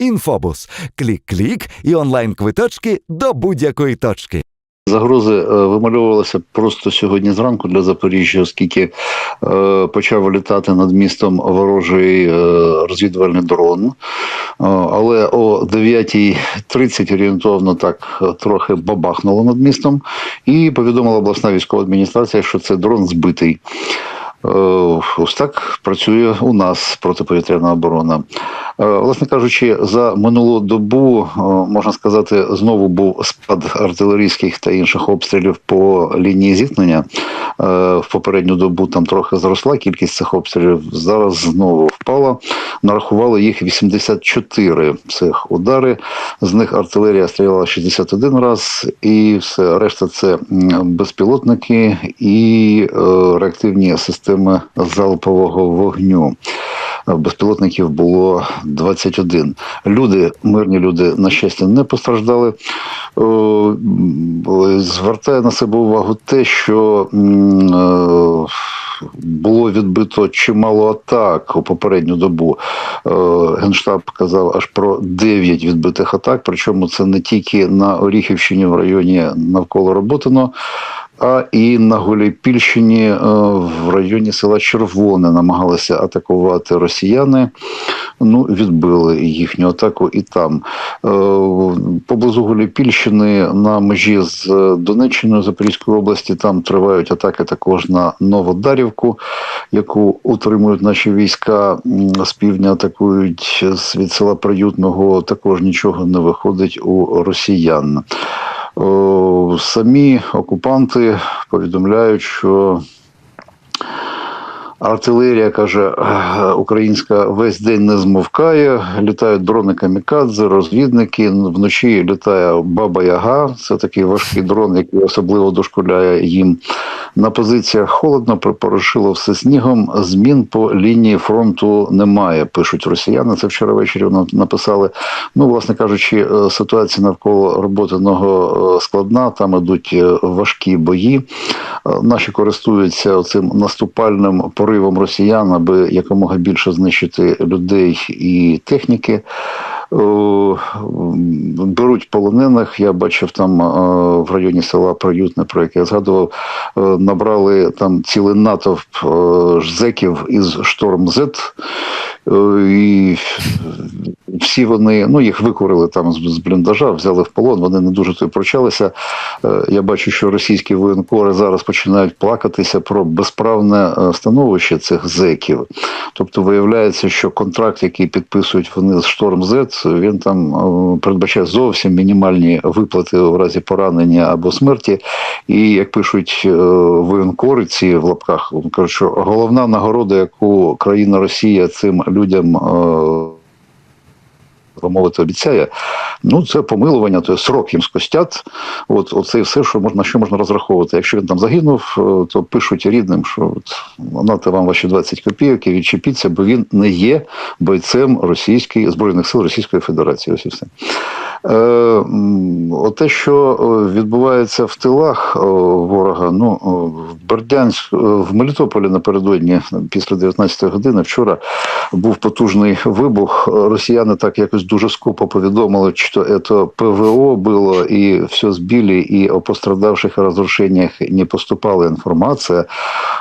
Інфобус. Клік-клік і онлайн-квиточки до будь-якої точки. Загрози е, вимальовувалися просто сьогодні зранку для Запоріжжя, оскільки е, почав літати над містом ворожий е, розвідувальний дрон. Е, але о 9.30 орієнтовно так е, трохи бабахнуло над містом, і повідомила обласна військова адміністрація, що це дрон збитий. Е, Ось так працює у нас протиповітряна оборона. Е, Власне кажучи, за минулу добу е, можна сказати, знову був спад артилерійських та інших обстрілів по лінії зіткнення. В попередню добу там трохи зросла кількість цих обстрілів. Зараз знову впала. Нарахували їх 84 цих удари. З них артилерія стріляла 61 раз, і все решта це безпілотники і реактивні системи залпового вогню. Безпілотників було 21. Люди, мирні люди, на щастя, не постраждали. Звертає на себе увагу те, що е, було відбито чимало атак у попередню добу. Е, Генштаб казав аж про 9 відбитих атак. Причому це не тільки на Оріхівщині в районі навколо Роботино, а і на Гуляйпільщині е, в районі села Червоне намагалися атакувати росіяни. Ну, відбили їхню атаку і там. Е, Поблизу Гуляйпільщини на межі з Донеччиною Запорізької області там тривають атаки також на Новодарівку, яку утримують наші війська. З півдня атакують від села Приютного. Також нічого не виходить у росіян. О, Самі окупанти повідомляють, що артилерія каже, «Е, українська весь день не змовкає. Літають дрони камікадзе, розвідники. Вночі літає Баба Яга. Це такий важкий дрон, який особливо дошкуляє їм. На позиціях холодно, припорошило все снігом. Змін по лінії фронту немає. Пишуть росіяни. Це вчора ввечері написали. Ну, власне кажучи, е, ситуація навколо роботиного е, складна. Там ідуть е, важкі бої. Наші користуються цим наступальним поривом росіян, аби якомога більше знищити людей і техніки. Беруть полонених. Я бачив там е, в районі села Приютне, про яке я згадував, е, набрали там цілий натовп е, зеків із шторм Зет. І всі вони, ну їх викурили там з, бліндажа, взяли в полон. Вони не дуже то прочалися. Е, Я бачу, що російські воєнкори зараз починають плакатися про безправне е, становище цих зеків. Тобто виявляється, що контракт, який підписують вони з Шторм З, він там е, передбачає зовсім мінімальні виплати в разі поранення або смерті. І як пишуть воєнкори, ці в лапках кажуть, що головна нагорода, яку країна Росія цим людям. Мовити, обіцяє, ну це помилування, то є срок їм скостять. От оце все, що можна, на що можна розраховувати. Якщо він там загинув, е, то пишуть рідним, що от, нате вам ваші 20 копійок і відчепіться, бо він не є бойцем російської збройних сил Російської Федерації. Ось і все. Е, м, Оте, що е, відбувається в тилах ворога, ну в Бердянськ, в Мелітополі напередодні, після 19 години, вчора був потужний вибух. Росіяни так якось дуже скупо повідомили, що це ПВО було і все збили, і о пострадавших розрушеннях не поступала інформація.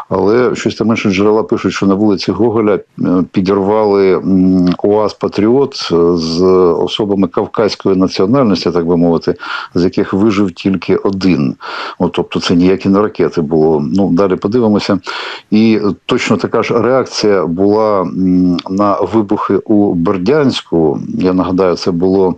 Але щось там інші джерела пишуть, що на вулиці Гоголя е, підірвали УАЗ Патріот з особами кавказької національності, так би мовити, з яких вижив тільки один. От, тобто це ніякі не ракети було. Ну далі подивимося. І точно така ж реакція була на вибухи у Бердянську. Я нагадаю, це було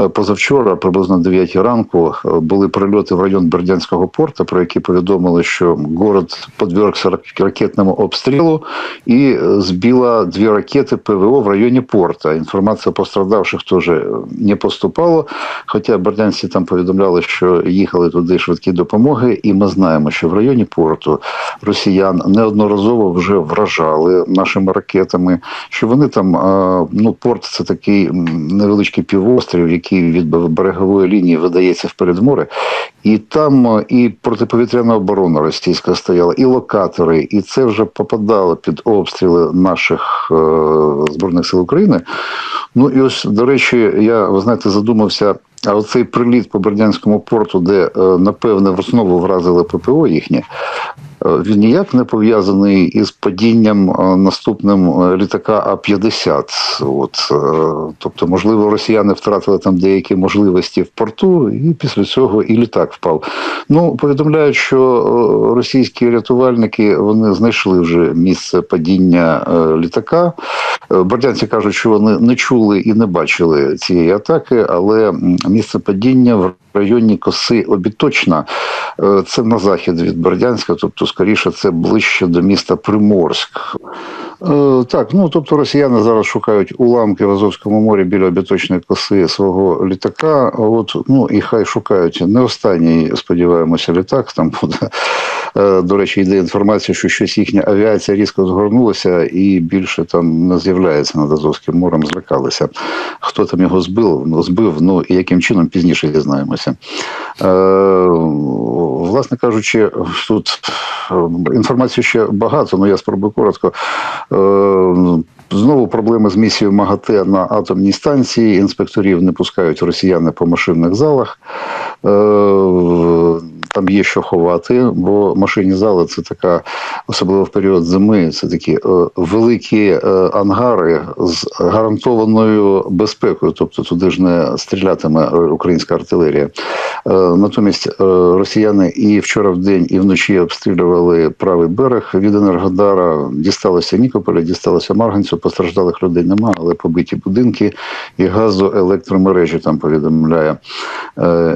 е, позавчора, приблизно 9 ранку. е, Були прильоти в район Бердянського порту, про які повідомили, що город подвергся рак- ракетному обстрілу і е, збила дві ракети ПВО в районі порта. Інформація пострадавших теж не поступала. Хоча бердянці там повідомляли, що їхали туди швидкі допомоги, і ми знаємо, що в районі порту росіян неодноразово вже вражали нашими ракетами. Що вони там, ну, порт це такий невеличкий півострів, який від берегової лінії видається в море, і там і протиповітряна оборона російська стояла, і локатори, і це вже попадало під обстріли наших е, збройних сил України. Ну і ось, до речі, я ви знаєте, задумався. А оцей приліт по Бердянському порту, де е, напевне в основу вразили ППО їхнє, е, він ніяк не пов'язаний із падінням е, наступним літака А-50. От, тобто, можливо, росіяни втратили там деякі можливості в порту, і після цього і літак впав. Ну, повідомляють, що російські рятувальники вони знайшли вже місце падіння літака. Бердянці кажуть, що вони не чули і не бачили цієї атаки, але місце падіння в районі коси Обіточна. Е, Це на захід від Бердянська, тобто, скоріше, це ближче до міста Приморськ. Е, Так, ну тобто росіяни зараз шукають уламки в Азовському морі біля обіточної коси свого літака. От ну і хай шукають не останній, сподіваємося, літак. Там буде Е, до речі, йде інформація, що щось їхня авіація різко згорнулася і більше там не з'являється над Азовським морем. Злякалися. Хто там його збив? Збив, ну і яким чином пізніше дізнаємося. Е, власне кажучи, тут інформації ще багато, але я спробую коротко. Е, Знову проблеми з місією МАГАТЕ на атомній станції. Інспекторів не пускають росіяни по машинних залах. Там є що ховати, бо машинні зали це така, особливо в період зими, це такі е, великі е, ангари з гарантованою безпекою, тобто туди ж не стрілятиме українська артилерія. Е, Натомість росіяни і вчора в день, і вночі обстрілювали правий берег від Енергодара. Дісталося Нікополя, дісталося Марганцю. Постраждалих людей нема, але побиті будинки і газоелектромережі там повідомляє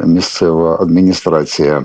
місцева адміністрація.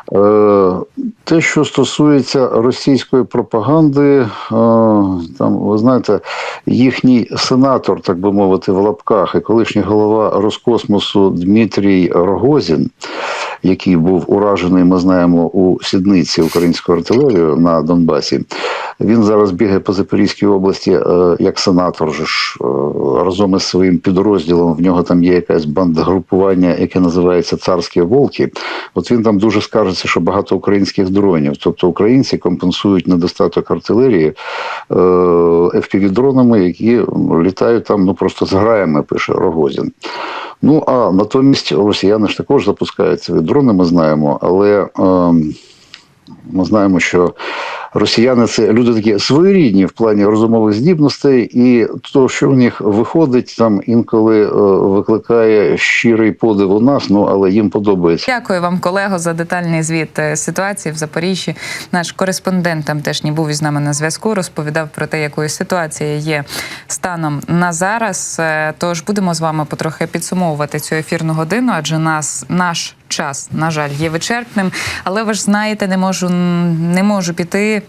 Те, що стосується російської пропаганди, е, там ви знаєте, їхній сенатор, так би мовити, в лапках, і колишній голова Роскосмосу Дмитрій Рогозін, який був уражений, ми знаємо, у сідниці українською артилерією на Донбасі. Він зараз бігає по Запорізькій області е, як сенатор. Ж е, разом із своїм підрозділом. В нього там є якась бандгрупування, яке називається Царські Волки. От він там дуже скаржиться, що багато українських дронів. Тобто українці компенсують недостаток артилерії е, FPV-дронами, які літають там ну просто з граями, пише Рогозін. Ну а натомість росіяни ж також запускають свої дрони, ми знаємо, але. Е, ми знаємо, що росіяни це люди такі своєрідні в плані розумових здібностей, і то, що в них виходить, там інколи е, викликає щирий подив у нас. Ну але їм подобається. Дякую вам, колего, за детальний звіт е, ситуації в Запоріжжі. Наш кореспондент там теж не був із нами на зв'язку. Розповідав про те, якою ситуація є станом на зараз. Е, Тож будемо з вами потрохи підсумовувати цю ефірну годину, адже нас наш час, на жаль, є вичерпним. Але ви ж знаєте, не можу не можу піти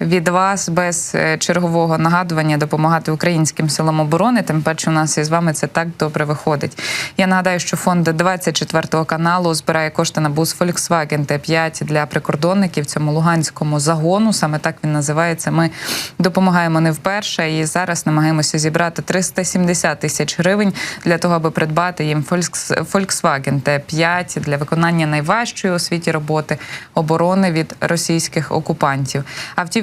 від вас без е, чергового нагадування допомагати українським силам оборони. Тим паче у нас із вами це так добре виходить. Я нагадаю, що фонд 24 каналу збирає кошти на бус Volkswagen Т5 для прикордонників цьому луганському загону. Саме так він називається. Ми допомагаємо не вперше і зараз намагаємося зібрати 370 тисяч гривень для того, аби придбати їм Volks- Volkswagen Т5 для виконання найважчої у світі роботи оборони від російських окупантів.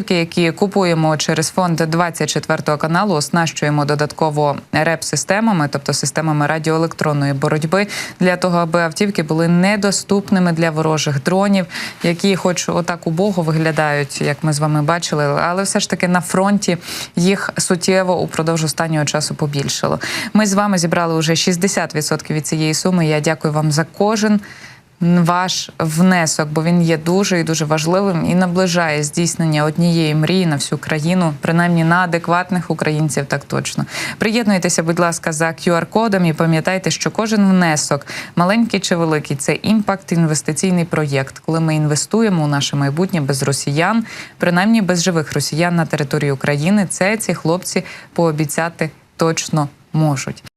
Автівки, які купуємо через фонд 24 каналу, оснащуємо додатково реп-системами, тобто системами радіоелектронної боротьби, для того, аби автівки були недоступними для ворожих дронів, які, хоч отак убого виглядають, як ми з вами бачили, але все ж таки на фронті їх суттєво упродовж останнього часу побільшало. Ми з вами зібрали вже 60% від цієї суми. Я дякую вам за кожен ваш внесок, бо він є дуже і дуже важливим і наближає здійснення однієї мрії на всю країну, принаймні на адекватних українців. Так точно приєднуйтеся, будь ласка, за QR-кодом і пам'ятайте, що кожен внесок, маленький чи великий, це імпакт інвестиційний проєкт, коли ми інвестуємо у наше майбутнє без росіян, принаймні без живих росіян на території України. Це ці хлопці пообіцяти точно можуть.